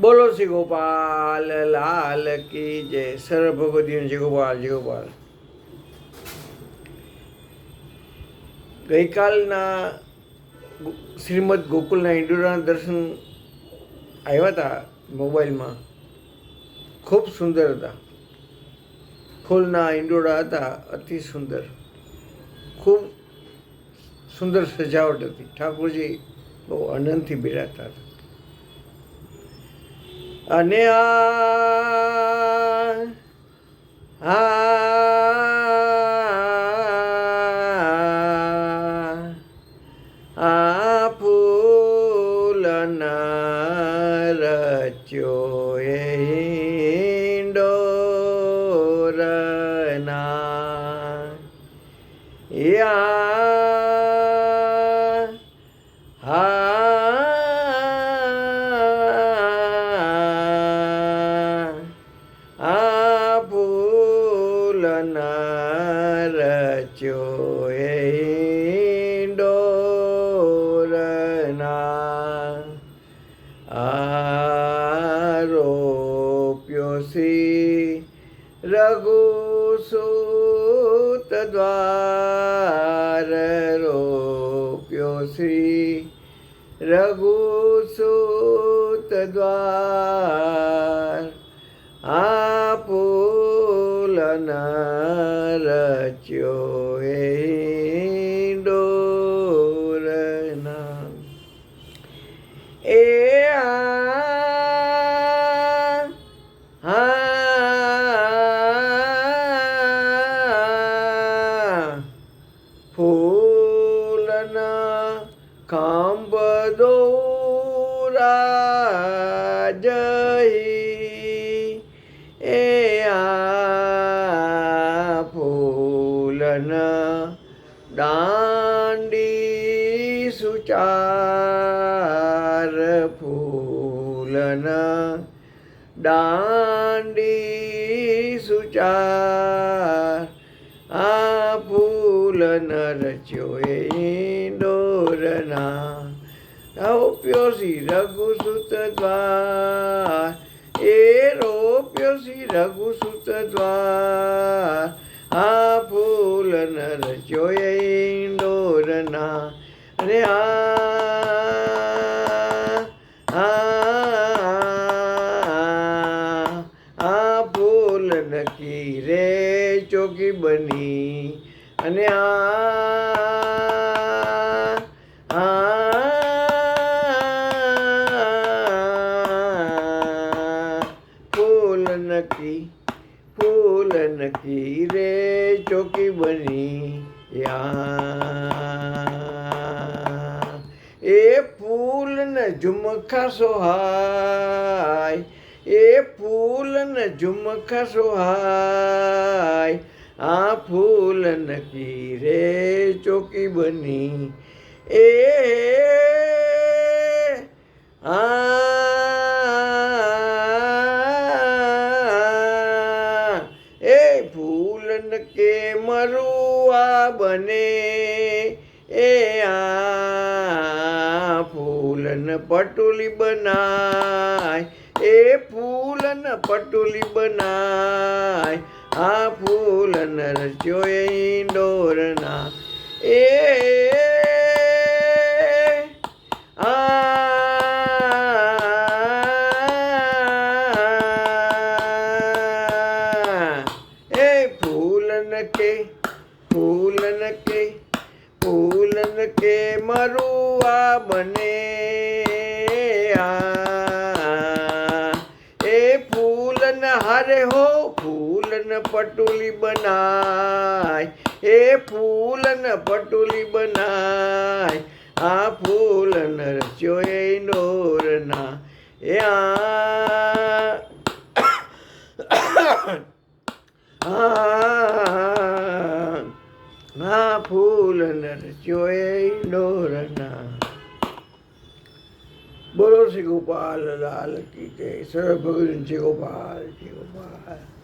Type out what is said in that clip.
બોલો શ્રી ગોપાલ, લાલ કી જય. સર્વ ભગવતીઓ જય ગોપાલ જય ગોપાલ. ગઈકાલના શ્રીમદ ગોકુલના ઇન્દોરાના દર્શન આવ્યા હતા મોબાઈલમાં. ખૂબ સુંદર હતા. ફૂલના ઇન્ડોડા હતા, અતિ સુંદર. ખૂબ સુંદર સજાવટ હતી. ઠાકોરજી બહુ આનંદથી બિરાજતા હતા. અને આ આ આ ફૂલના રચ્યો ઇંડોરના યા રઘુસૂત દ્વાર રોપ્યો શ્રી રઘુસૂત દ્વાર આ ફૂલના રચ્યો ઇંડોરના એ આ આ ખાંબ દોરા જઈ એ આ ફૂલન દાંડી સુચાર ફૂલન દાંડી સુચાર આ ફૂલન રચ્યો એ ડોરના રોપ્યો શ્રી રઘુસુત દ્વાર. એ રોપ્યો શ્રી રઘુસુત દ્વાર. આ ફૂલ નર એ ડોરના અને આ આ ફૂલ નકી રે ચોકી બની. અને આ નકી ફૂલ નકી રે ચોકી બની યા. એ ફૂલ ને ઝુમખા સોહાય, એ ફૂલ ને ઝુમખા સોહાય, આ ફૂલ નકી રે ચોકી બની. એ મરુઆ બને. એ આ ફૂલન પટોલી બનાય. એ ફૂલન પટોલી બનાય. આ ફૂલન રચ્યો એ ડોરના આ એ ફૂલન કે ફૂલન કે ફૂલન કે મરુઆ બને આ એ ફૂલન હારે હો ફૂલન પટોલી બનાય એ ફૂલન પટોલી બનાય આ ફૂલન રચ્યો એ નોરના એ આ આ આ ફૂલ નરસ્યો એ ડોરના બોલો શ્રી ગોપાલ લાલ કી જય. સર્વ ભગવાન શ્રી ગોપાલ શ્રી ગોપાલ.